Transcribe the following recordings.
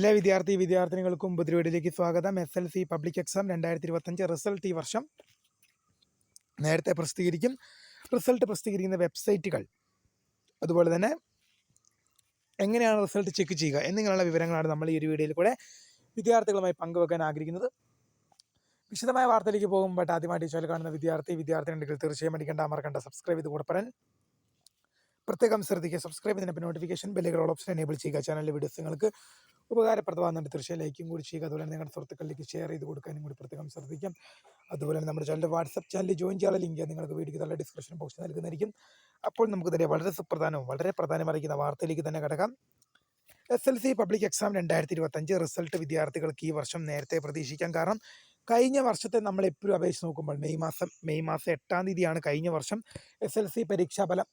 എല്ലാ വിദ്യാർത്ഥി വിദ്യാർത്ഥിനികൾക്കും പുതിരവീടിലേക്ക് സ്വാഗതം. S L C public exam രണ്ടായിരത്തി ഇരുപത്തഞ്ച് റിസൾട്ട് ഈ വർഷം നേരത്തെ പ്രസിദ്ധീകരിക്കും. റിസൾട്ട് പ്രസിദ്ധീകരിക്കുന്ന വെബ്സൈറ്റുകൾ അതുപോലെ തന്നെ എങ്ങനെയാണ് റിസൾട്ട് ചെക്ക് ചെയ്യുക എന്നിങ്ങനെയുള്ള വിവരങ്ങളാണ് നമ്മൾ ഈ ഒരു വീഡിയോയിൽ കൂടെ വിദ്യാർത്ഥികളുമായി പങ്കുവെക്കാൻ ആഗ്രഹിക്കുന്നത്. വിശദമായ വാർത്തയിലേക്ക് പോകുമ്പോൾ ആദ്യമായിട്ട് ഈ കാണുന്ന വിദ്യാർത്ഥി വിദ്യാർത്ഥിനികൾ തീർച്ചയായും അടിക്കേണ്ട അമർക്കേണ്ട സബ്സ്ക്രൈബ് ചെയ്ത് കൂടെ പറയാൻ പ്രത്യേകം ശ്രദ്ധിക്കുക. സബ്സ്ക്രൈബ് ചെയ്യുന്ന നോട്ടിഫിക്കേഷൻ ബെല്ലുകൾ ഓപ്ഷൻ എനേബിൾ ചെയ്യുക. ചാനലിലെ വീഡിയോസ് നിങ്ങൾക്ക് ഉപകാരപ്രദമാകുന്നുണ്ട്. തീർച്ചയായും ലൈക്കും കൂടി ചെയ്യുക. അതുപോലെ തന്നെ നിങ്ങളുടെ സുഹൃത്തുക്കളിലേക്ക് ഷെയർ ചെയ്ത് കൊടുക്കാനും കൂടി പ്രത്യേകം ശ്രദ്ധിക്കാം. അതുപോലെ തന്നെ നമ്മുടെ ചാനലിന്റെ വാട്സപ്പ് ചാനലിൽ ജോയിൻ ചെയ്യാനുള്ള ലിങ്ക് നിങ്ങൾക്ക് വീഡിയോ നല്ല ഡിസ്ക്രിപ്ഷൻ ബോക്സിൽ നൽകുന്നതായിരിക്കും. അപ്പോൾ നമുക്ക് തന്നെ വളരെ സുപ്രധാനവും വളരെ പ്രധാനമായിരിക്കുന്ന വാർത്തയിലേക്ക് തന്നെ കിടക്കാം. S L C public exam രണ്ടായിരത്തി ഇരുപത്തഞ്ച് റിസൾട്ട് വിദ്യാർത്ഥികൾക്ക് ഈ വർഷം നേരത്തെ പ്രതീക്ഷിക്കാം. കാരണം കഴിഞ്ഞ വർഷത്തെ നമ്മൾ എപ്പോഴും അപേക്ഷിച്ച് നോക്കുമ്പോൾ മെയ് മാസം മെയ് മാസം എട്ടാം തീയതിയാണ് കഴിഞ്ഞ വർഷം എസ് എൽ സി പരീക്ഷാഫലം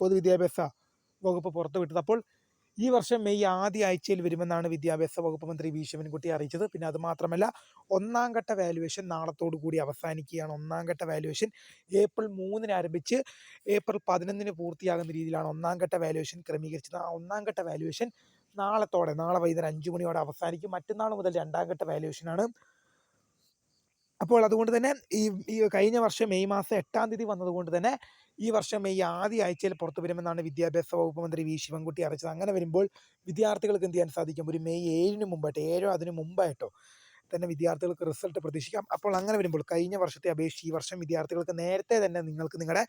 പൊതുവിദ്യാഭ്യാസ വകുപ്പ് പുറത്തുവിട്ടത്. അപ്പോൾ ഈ വർഷം മെയ് ആദ്യ ആഴ്ചയിൽ വരുമെന്നാണ് വിദ്യാഭ്യാസ വകുപ്പ് മന്ത്രി വി. ശിവൻകുട്ടി അറിയിച്ചത്. പിന്നെ അത് മാത്രമല്ല ഒന്നാം ഘട്ട വാല്യുവേഷൻ നാളത്തോടു കൂടി അവസാനിക്കുകയാണ്. ഒന്നാം ഘട്ട വാല്യുവേഷൻ ഏപ്രിൽ മൂന്നിന് ആരംഭിച്ച് ഏപ്രിൽ പതിനൊന്നിന് പൂർത്തിയാകുന്ന രീതിയിലാണ് ഒന്നാം ഘട്ട വാല്യുവേഷൻ ക്രമീകരിച്ചത്. ആ ഒന്നാം ഘട്ട വാല്യുവേഷൻ നാളത്തോടെ നാളെ വൈകുന്നേരം അഞ്ച് മണിയോടെ അവസാനിക്കും. മറ്റന്നാൾ മുതൽ രണ്ടാം ഘട്ട വാല്യുവേഷനാണ് അപ്പോൾ അതുകൊണ്ട് തന്നെ ഈ ഈ കഴിഞ്ഞ വർഷം മെയ് മാസം എട്ടാം തീയതി വന്നതുകൊണ്ട് തന്നെ ഈ വർഷം മെയ് ആദ്യ ആഴ്ചയിൽ പുറത്തു വരുമെന്നാണ് വിദ്യാഭ്യാസ വകുപ്പ് മന്ത്രി വി. ശിവൻകുട്ടി അറിയിച്ചത്. അങ്ങനെ വരുമ്പോൾ വിദ്യാർത്ഥികൾക്ക് എന്ത് ചെയ്യാൻ സാധിക്കും? ഒരു മെയ് ഏഴിന് മുമ്പായിട്ട് ഏഴോ അതിന് മുമ്പായിട്ടോ തന്നെ വിദ്യാർത്ഥികൾക്ക് റിസൾട്ട് പ്രതീക്ഷിക്കാം. അപ്പോൾ അങ്ങനെ വരുമ്പോൾ കഴിഞ്ഞ വർഷത്തെ അപേക്ഷിച്ച് ഈ വർഷം വിദ്യാർത്ഥികൾക്ക് നേരത്തെ തന്നെ നിങ്ങൾക്ക് നിങ്ങളുടെ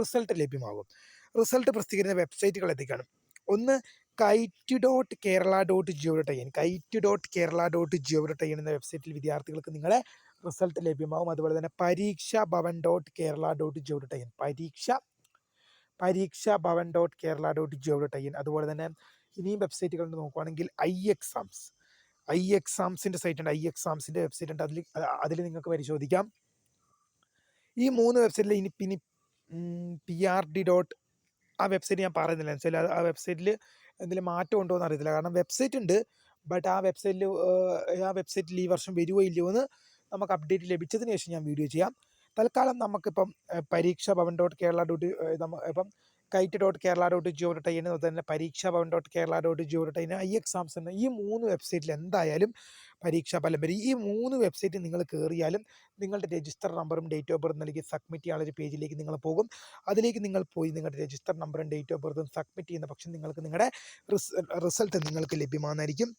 റിസൾട്ട് ലഭ്യമാകും. റിസൾട്ട് പ്രസിദ്ധീകരിക്കുന്ന വെബ്സൈറ്റുകൾ എത്തിക്കാണ് ഒന്ന് KITE dot Kerala dot gov dot I N KITE dot Kerala dot gov dot I N എന്ന വെബ്സൈറ്റിൽ വിദ്യാർത്ഥികൾക്ക് നിങ്ങളെ റിസൾട്ട് ലഭ്യമാവും. അതുപോലെ തന്നെ Pareeksha Bhavan dot Kerala dot gov dot I N Pareeksha Pareeksha Bhavan dot Kerala dot gov dot I N അതുപോലെ തന്നെ ഇനിയും വെബ്സൈറ്റുകൾ നോക്കുകയാണെങ്കിൽ ഐ എക്സാംസ് ഐ എക്സാംസിന്റെ സൈറ്റ് ഉണ്ട്. ഐ എക്സാംസിന്റെ വെബ്സൈറ്റ് ഉണ്ട്. അതിൽ അതിൽ നിങ്ങൾക്ക് പരിശോധിക്കാം. ഈ മൂന്ന് വെബ്സൈറ്റിൽ ഇനി പിന്നെ പി ആർ ഡി ഡോട്ട് ആ വെബ്സൈറ്റ് ഞാൻ പറയുന്നില്ല. എന്ന് വെച്ചാൽ ആ വെബ്സൈറ്റിൽ എന്തെങ്കിലും മാറ്റം ഉണ്ടോ എന്ന് അറിയത്തില്ല. കാരണം വെബ്സൈറ്റ് ഉണ്ട് ബട്ട് ആ വെബ്സൈറ്റിൽ ആ വെബ്സൈറ്റിൽ ഈ വർഷം വരുമോ ഇല്ലയോ എന്ന് നമുക്ക് അപ്ഡേറ്റ് ലഭിച്ചതിന് ശേഷം ഞാൻ വീഡിയോ ചെയ്യാം. തൽക്കാലം നമുക്കിപ്പം പരീക്ഷ ഭവൻ ഡോട്ട് കേരള ഡോട്ട് ഇപ്പം KITE dot Kerala dot gov dot I അതുപോലെ തന്നെ Pareeksha Bhavan dot Kerala dot gov dot I I exams എന്ന ഈ മൂന്ന് വെബ്സൈറ്റിൽ എന്തായാലും പരീക്ഷാ ഫലം വരും. ഈ മൂന്ന് വെബ്സൈറ്റിൽ നിങ്ങൾ കയറിയാലും നിങ്ങളുടെ രജിസ്റ്റർ നമ്പറും ഡേറ്റ് ഓഫ് ബർത്ത് നൽകി സബ്മിറ്റ് ചെയ്യാനുള്ള പേജിലേക്ക് നിങ്ങൾ പോകും. അതിലേക്ക് നിങ്ങൾ പോയി നിങ്ങളുടെ രജിസ്റ്റർ നമ്പറും ഡേറ്റ് ഓഫ് ബർത്തും സബ്മിറ്റ് ചെയ്യുന്ന പക്ഷം നിങ്ങൾക്ക് നിങ്ങളുടെ റിസൾട്ട് നിങ്ങൾക്ക് ലഭ്യമാകുന്നതായിരിക്കും.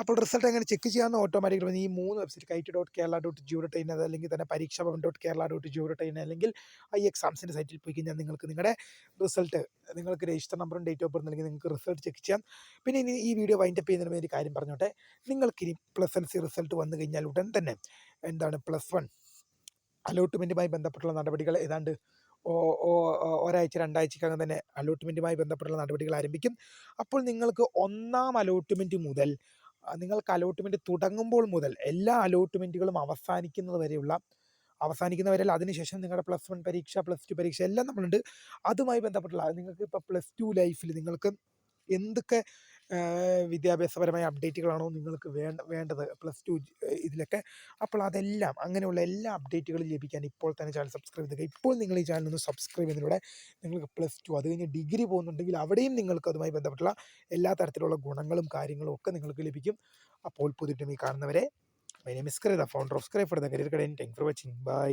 അപ്പോൾ റിസൾട്ട് എങ്ങനെ ചെക്ക് ചെയ്യാമെന്ന് ഓട്ടോമാറ്റിക്കലി ഈ മൂന്ന് website KITE dot Kerala dot gov dot in അല്ലെങ്കിൽ തന്നെ Pareeksha Bhavan dot Kerala dot gov dot in അല്ലെങ്കിൽ ഐ എക്സാംസിന്റെ സൈറ്റിൽ പോയി കഴിഞ്ഞാൽ നിങ്ങൾക്ക് നിങ്ങളുടെ റിസൾട്ട് നിങ്ങൾക്ക് രജിസ്റ്റർ നമ്പറും ഡേറ്റ് ഓഫ് ബർത്ത് നൽകി നിങ്ങൾക്ക് റിസൾട്ട് ചെക്ക് ചെയ്യാം. പിന്നെ ഇനി ഈ വീഡിയോ വൈൻഡപ്പ് ചെയ്യുന്നതിന് ഒരു കാര്യം പറഞ്ഞോട്ടെ. നിങ്ങൾക്കിനി പ്ലസ് എൽ സി റിസൾട്ട് വന്നു കഴിഞ്ഞാൽ ഉടൻ തന്നെ എന്താണ് പ്ലസ് വൺ അലോട്ട്മെന്റുമായി ബന്ധപ്പെട്ടുള്ള നടപടികൾ ഏതാണ്ട് ഒരാഴ്ച രണ്ടാഴ്ചക്കകം തന്നെ അലോട്ട്മെന്റുമായി ബന്ധപ്പെട്ടുള്ള നടപടികൾ ആരംഭിക്കും. അപ്പോൾ നിങ്ങൾക്ക് ഒന്നാം അലോട്ട്മെന്റ് മുതൽ നിങ്ങൾക്ക് അലോട്ട്മെന്റ് തുടങ്ങുമ്പോൾ മുതൽ എല്ലാ അലോട്ട്മെന്റുകളും അവസാനിക്കുന്നത് വരെയുള്ള അവസാനിക്കുന്ന അതിനുശേഷം നിങ്ങളുടെ പ്ലസ് വൺ പരീക്ഷ പ്ലസ് ടു പരീക്ഷ എല്ലാം നമ്മളുണ്ട്. അതുമായി ബന്ധപ്പെട്ടുള്ള നിങ്ങൾക്ക് ഇപ്പോൾ പ്ലസ് ടു ലൈഫിൽ നിങ്ങൾക്ക് എന്തൊക്കെ വിദ്യാഭ്യാസപരമായ അപ്ഡേറ്റുകളാണോ നിങ്ങൾക്ക് വേണ്ട വേണ്ടത്? പ്ലസ് ടു ഇതിലൊക്കെ. അപ്പോൾ അതെല്ലാം അങ്ങനെയുള്ള എല്ലാ അപ്ഡേറ്റുകളും ലഭിക്കാൻ ഇപ്പോൾ തന്നെ ചാനൽ സബ്സ്ക്രൈബ് ചെയ്യുക ഇപ്പോൾ നിങ്ങൾ ഈ ചാനൽ ഒന്ന് സബ്സ്ക്രൈബ് ചെയ്യുന്നതിലൂടെ നിങ്ങൾക്ക് പ്ലസ് ടു അത് കഴിഞ്ഞ് ഡിഗ്രി പോകുന്നുണ്ടെങ്കിൽ അവിടെയും നിങ്ങൾക്ക് അതുമായി ബന്ധപ്പെട്ടുള്ള എല്ലാ തരത്തിലുള്ള ഗുണങ്ങളും കാര്യങ്ങളും ഒക്കെ നിങ്ങൾക്ക് ലഭിക്കും. അപ്പോൾ പുതിയിട്ടും ഈ കാണുന്നവരെ my name is the founder of സ്ക്രൈ for the career കടൻ താങ്ക് ഫോർ വാച്ചിങ് ബൈ